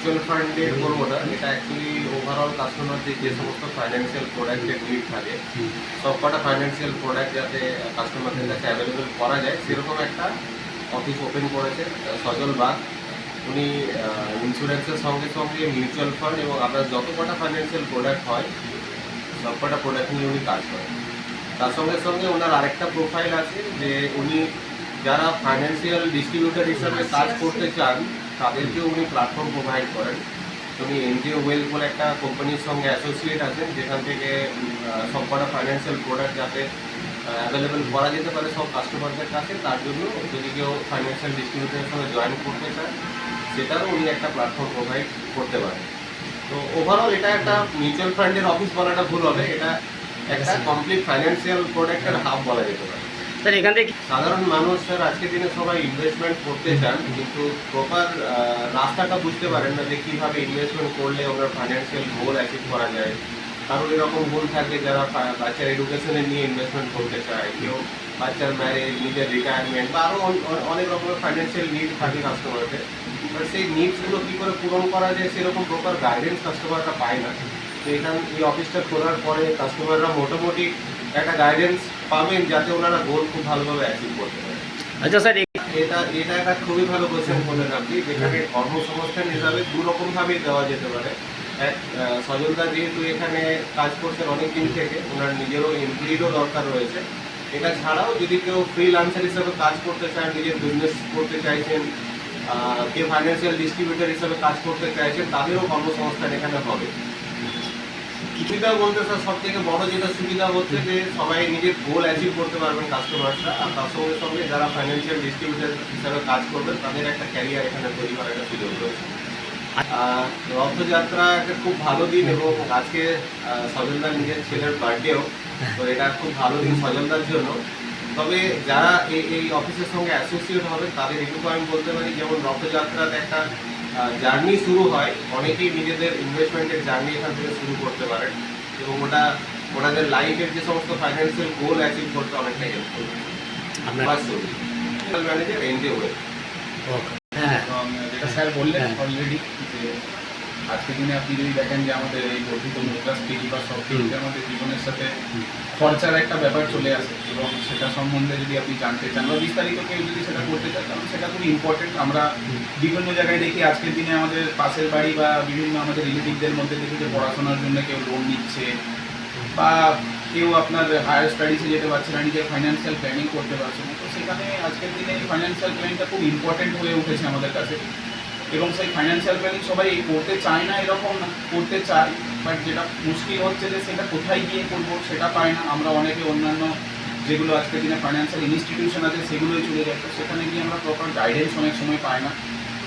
Mutual ফান্ডের না এটা অ্যাকচুয়ালি ওভারঅল কাস্টমারদের যে সমস্ত ফাইন্যান্সিয়াল প্রোডাক্টের নিড থাকে সবকটা ফাইন্যান্সিয়াল প্রোডাক্ট যাতে কাস্টমারদের কাছে অ্যাভেলেবেল করা যায়, সেরকম একটা অফিস ওপেন করেছে সজল বাগ। উনি ইন্স্যুরেন্সের সঙ্গে সঙ্গে মিউচুয়াল ফান্ড এবং আপনার যত কটা ফাইন্যান্সিয়াল প্রোডাক্ট হয় সবকটা প্রোডাক্ট নিয়ে উনি কাজ করেন। তার সঙ্গে সঙ্গে ওনার আরেকটা প্রোফাইল আছে যে উনি যারা ফাইন্যান্সিয়াল ডিস্ট্রিবিউটার হিসাবে কাজ করতে চান তাদেরকে উনি প্ল্যাটফর্ম প্রোভাইড করেন। উনি এনজিও ওয়েল বলে একটা কোম্পানির সঙ্গে অ্যাসোসিয়েট আছেন যেখান থেকে উম, আহ, সবকটা ফাইন্যান্সিয়াল প্রোডাক্ট যাতে অ্যাভেলেবেল করা যেতে পারে সব কাস্টমারদের কাছে তার জন্য যদি কেউ ফাইন্যান্সিয়াল ডিস্ট্রিবিউটরের সঙ্গে জয়েন করতে চায় সেটারও উনি একটা প্ল্যাটফর্ম প্রোভাইড করতে পারেন। তো ওভারঅল এটা একটা মিউচুয়াল ফান্ডের অফিস বলাটা ভুল হবে এটা একটা কমপ্লিট ফাইন্যান্সিয়াল প্রোডাক্টের হাব বলা যেতে পারে। স্যার, এখান থেকে সাধারণ মানুষ, স্যার আজকের দিনে সবাই ইনভেস্টমেন্ট করতে চান, কিন্তু প্রপার রাস্তাটা বুঝতে পারেন না যে কীভাবে ইনভেস্টমেন্ট করলে ওনার ফাইন্যান্সিয়াল গোল অ্যাচিভ করা যায়। কারোর এরকম গোল থাকে যারা বাচ্চার এডুকেশনে নিয়ে ইনভেস্টমেন্ট করতে চায়, কেউ বাচ্চার ম্যারেজ নিজের রিটায়ারমেন্ট বা আরও অনেক রকমের ফাইন্যান্সিয়াল নিড থাকে কাস্টমারদের বাট সেই নিডসগুলো কী করে পূরণ করা যায়, সেরকম প্রপার গাইডেন্স কাস্টমাররা পায় না। তো এখান, এই অফিসটা খোলার পরে কাস্টমাররা মোটামুটি একটা গাইডেন্স পাবেন যাতে ওনারা গোল খুব ভালোভাবে অ্যাচিভ করতে পারে আচ্ছা স্যার এটা এটা একটা খুবই ভালো কোশ্চেন করলেন আপনি যেখানে কর্মসংস্থান হিসাবে দু রকমভাবেই দেওয়া যেতে পারে। এক সজলদা যেহেতু এখানে কাজ করছেন অনেক দিন থেকে ওনার নিজেরও এমপ্লয়িরও দরকার রয়েছে। এটা ছাড়াও যদি কেউ ফ্রিলান্সার হিসাবে কাজ করতে চান নিজের বিজনেস করতে চাইছেন কেউ ফাইন্যান্সিয়াল ডিস্ট্রিবিউটর হিসাবে কাজ করতে চাইছেন তাদেরও কর্মসংস্থান এখানে হবে। সুবিধা বলতে স্যার সব থেকে বড় যেটা সুবিধা হচ্ছে যে সবাই নিজের গোল অ্যাচিভ করতে পারবেন কাস্টমাররা আর তার সঙ্গে সঙ্গে যারা ফাইন্যান্সিয়াল ডিস্ট্রিবিউটার হিসাবে কাজ করবেন, তাদের একটা ক্যারিয়ার এখানে তৈরি করার একটা সুযোগ রয়েছে। রথযাত্রা একটা খুব ভালো দিন এবং আজকে সজলদার নিজের ছেলের বার্থডেও তো এটা খুব ভালো দিন সজলদার জন্য। তবে যারা এই এই অফিসের সঙ্গে অ্যাসোসিয়েট হবে তাদের এটুকু আমি বলতে পারি যেমন রথযাত্রাতে একটা জার্নি শুরু হয় অনেকেই নিজেদের ইনভেস্টমেন্টের জার্নি এখান থেকে শুরু করতে পারেন এবং ওটা ওনাদের লাইফের যে সমস্ত ফাইন্যান্সিয়াল গোল অ্যাচিভ করতে অনেকটাই হেল্প করবে। আপনার ম্যানেজার এনজিও হ্যাঁ। যেটা স্যার বললেন হ্যাঁ। অলরেডি যে আজকের দিনে আপনি যদি দেখেন যে আমাদের এই বর্ধিত মুদ্রাস্ফীতি বা সবকিছুতে আমাদের জীবনের সাথে খরচার একটা ব্যাপার চলে আসে এবং সেটা সম্বন্ধে যদি আপনি জানতে চান বা বিস্তারিত কেউ যদি সেটা করতে চান তাহলে সেটা খুব ইম্পর্টেন্ট আমরা বিভিন্ন জায়গায় দেখি আজকের দিনে আমাদের পাশের বাড়ি বা বিভিন্ন আমাদের রিলেটিভদের মধ্যে দেখি যে পড়াশোনার জন্য কেউ লোন নিচ্ছে বা কেউ আপনার হায়ার স্টাডিজে যেতে পারছে না নিজের ফাইন্যান্সিয়াল প্ল্যানিং করতে পারছে না। তো সেখানে আজকের দিনে ফাইন্যান্সিয়াল প্ল্যানিংটা খুব ইম্পর্টেন্ট হয়ে উঠেছে আমাদের কাছে। এবং সেই ফাইন্যান্সিয়াল প্ল্যানিং সবাই করতে চায় না এরকম না, করতে চায় বাট যেটা মুশকিল হচ্ছে যে সেটা কোথায় গিয়ে করব সেটা পায় না। আমরা অনেকে অন্যান্য যেগুলো আজকের দিনে ফাইন্যান্সিয়াল ইনস্টিটিউশন আছে সেগুলোই চলে তো সেখানে গিয়ে আমরা প্রপার গাইডেন্স অনেক সময় পাই না।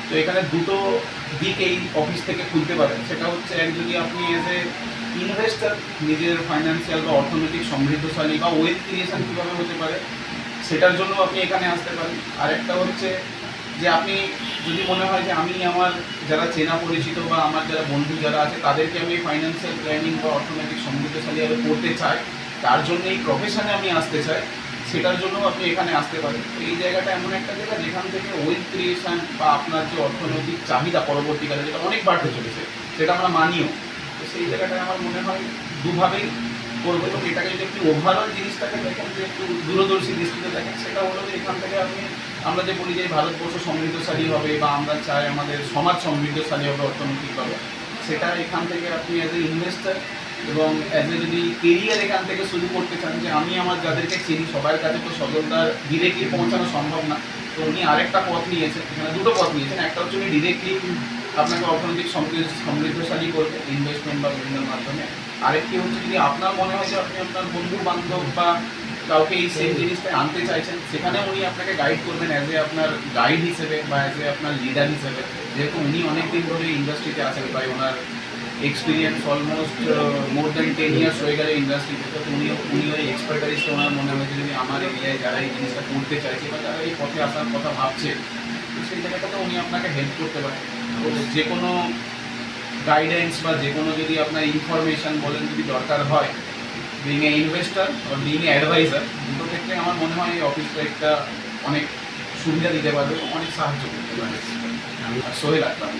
তো এখানে দুটো দিক এই অফিস থেকে খুলতে পারেন সেটা হচ্ছে এক, যদি আপনি এজ এ ইনভেস্টার নিজের ফাইন্যান্সিয়াল বা অর্থনৈতিক সমৃদ্ধশালী বা ওয়েলথ ক্রিয়েশন কীভাবে হতে পারে, সেটার জন্য আপনি এখানে আসতে পারেন। আরেকটা হচ্ছে যে আপনি যদি মনে হয় যে আমি আমার যারা চেনা পরিচিত বা আমার যারা বন্ধু যারা আছে, তাদেরকে আমি ফাইন্যান্সিয়াল প্ল্যানিং বা অর্থনৈতিক সমৃদ্ধশালী আরও করতে চাই, তার জন্য এই প্রফেশনে আমি আসতে চাই, সেটার জন্য আপনি এখানে আসতে পারেন। তো এই জায়গাটা এমন একটা জায়গা যেখান থেকে ওয়েলথ ক্রিয়েশন বা আপনার যে অর্থনৈতিক চাহিদা পরবর্তীকালে যেটা অনেক বাড়তে চলেছে, সেটা আমরা মানিও। তো সেই জায়গাটায় আমার মনে হয় দুভাবেই করব এবং এটাকে যদি আপনি ওভারঅল জিনিসটাকে দেখেন যে একটু দূরদর্শী দৃষ্টিতে দেখেন, সেটা হলো যে এখান থেকে আপনি, আমরা যে বলি যে ভারতবর্ষ সমৃদ্ধশালী হবে বা আমরা চাই আমাদের সমাজ সমৃদ্ধশালী হবে অর্থনৈতিকভাবে, সেটা এখান থেকে আপনি অ্যাজ এ ইনভেস্টার এবং অ্যাজ এ যদি কেরিয়ার এখান থেকে শুরু করতে চান, যে আমি আমার যাদেরকে চিনি, সবার কাছে তো সজলদার ডিরেক্টলি পৌঁছানো সম্ভব না। তো উনি আরেকটা পথ নিয়েছেন, এখানে দুটো পথ নিয়েছেন, একটা হচ্ছে উনি ডিরেক্টলি আপনাকে অর্থনৈতিক সমৃদ্ধশালী করবে ইনভেস্টমেন্ট বা বিভিন্ন মাধ্যমে। আরেকটি হচ্ছে যদি আপনার মনে হয় যে আপনি আপনার বন্ধু বান্ধব বা কাউকে এই সেম জিনিসটা আনতে চাইছেন সেখানে উনি আপনাকে গাইড করবেন অ্যাজ এ আপনার গাইড হিসেবে বা অ্যাজ এ আপনার লিডার হিসেবে। যেহেতু উনি অনেক দিন ধরে ইন্ডাস্ট্রিতে আছেন বা ওনার experience almost more than ten years হয়ে গেলে ইন্ডাস্ট্রিতে তো উনি উনি ওই এক্সপার্টাইজটা ওনার মনে হয়েছে যদি আমার এরিয়ায় যারা এই জিনিসটা করতে চাইছে বা যারা এই পথে আসার কথা ভাবছে সেই জায়গাটাতে উনি আপনাকে হেল্প করতে পারেন। যে কোনো গাইডেন্স বা যে কোনো যদি আপনার ইনফরমেশান বলেন যদি দরকার হয় বিং এ ইনভেস্টার বা বিং এ অ্যাডভাইজার দুটো ক্ষেত্রে আমার মনে হয় এই অফিসটা একটা অনেক সুবিধা দিতে পারবে অনেক সাহায্য করতে পারে সোহেল আকরাম